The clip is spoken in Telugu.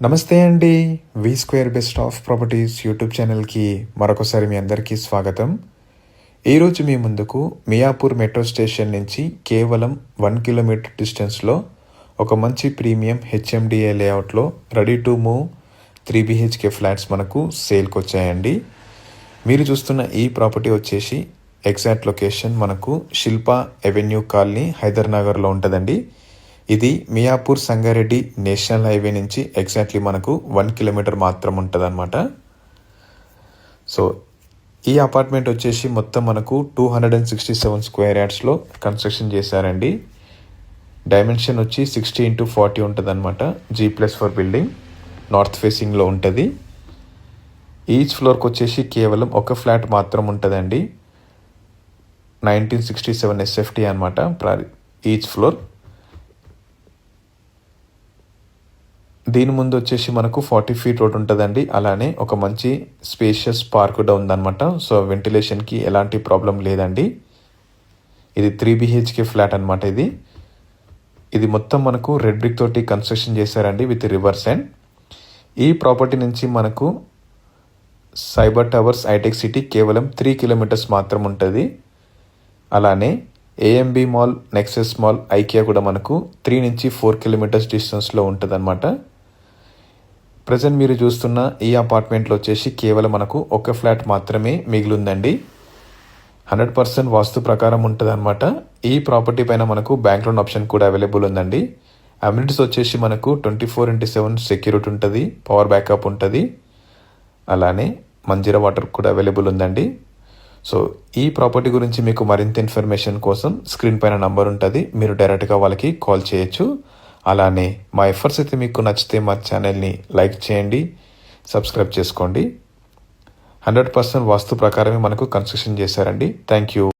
నమస్తే అండి. V square best of properties YouTube ఛానల్కి మరొకసారి మీ అందరికీ స్వాగతం. ఈరోజు మీ ముందుకు మియాపూర్ మెట్రో స్టేషన్ నుంచి కేవలం వన్ కిలోమీటర్ డిస్టెన్స్లో ఒక మంచి ప్రీమియం హెచ్ఎండిఏ లేఅవుట్లో ready to move three BHK flats మనకు సేల్కి వచ్చాయండి. మీరు చూస్తున్న ఈ ప్రాపర్టీ వచ్చేసి ఎగ్జాక్ట్ లొకేషన్ మనకు శిల్పా ఎవెన్యూ కాలనీ హైదర్ నగర్లో ఉంటుందండి. ఇది మియాపూర్ సంగారెడ్డి నేషనల్ హైవే నుంచి ఎగ్జాక్ట్లీ మనకు వన్ కిలోమీటర్ మాత్రం ఉంటుంది అనమాట సో ఈ అపార్ట్మెంట్ వచ్చేసి మొత్తం మనకు two hundred and sixty seven square యార్డ్స్లో construction చేశారండి. డైమెన్షన్ వచ్చి సిక్స్టీ ఇంటూ ఫార్టీ ఉంటుంది అనమాట G plus four building north ఫేసింగ్లో ఉంటుంది. ఈచ్ ఫ్లోర్కి వచ్చేసి కేవలం ఒక ఫ్లాట్ మాత్రం ఉంటుందండి. నైన్టీన్ సిక్స్టీ సెవెన్ ఎస్ఎఫ్టీ అనమాట ఈచ్ ఫ్లోర్. దీని ముందు వచ్చేసి మనకు ఫార్టీ ఫీట్ రోడ్ ఉంటుందండి. అలానే ఒక మంచి స్పేషియస్ పార్క్ కూడా ఉందన్నమాట. సో వెంటిలేషన్కి ఎలాంటి ప్రాబ్లం లేదండి. ఇది త్రీ బిహెచ్కే ఫ్లాట్ అనమాట ఇది. ఇది మొత్తం మనకు రెడ్ బ్రిక్ తోటి కన్స్ట్రక్షన్ చేశారండి విత్ రివర్స్ అండ్ ఈ ప్రాపర్టీ నుంచి మనకు సైబర్ టవర్స్ హైటెక్ సిటీ కేవలం త్రీ కిలోమీటర్స్ మాత్రం ఉంటుంది. అలానే AMB mall Nexus mall IKEA కూడా మనకు త్రీ నుంచి ఫోర్ కిలోమీటర్స్ డిస్టెన్స్లో ఉంటుంది అనమాట ప్రజెంట్ మీరు చూస్తున్న ఈ అపార్ట్మెంట్లో వచ్చేసి కేవలం మనకు ఒక ఫ్లాట్ మాత్రమే మిగిలిందండి. హండ్రెడ్ పర్సెంట్ వాస్తు ప్రకారం ఉంటుంది అనమాట ఈ ప్రాపర్టీ పైన మనకు బ్యాంక్ లోన్ ఆప్షన్ కూడా అవైలబుల్ ఉందండి. అమ్యూనిటీస్ వచ్చేసి మనకు twenty four into seven security ఉంటుంది పవర్ బ్యాకప్ ఉంటుంది. అలానే మంజీరా వాటర్ కూడా అవైలబుల్ ఉందండి. సో ఈ ప్రాపర్టీ గురించి మీకు మరింత ఇన్ఫర్మేషన్ కోసం స్క్రీన్ పైన నంబర్ ఉంటుంది. మీరు డైరెక్ట్గా వాళ్ళకి కాల్ చేయొచ్చు. అలానే మా ఎఫర్ట్స్ అయితే మీకు నచ్చితే మా ఛానల్ని లైక్ చేయండి సబ్స్క్రైబ్ చేసుకోండి. హండ్రెడ్ పర్సెంట్ వాస్తు ప్రకారమే మనకు కన్స్ట్రక్షన్ చేశారండి. Thank you.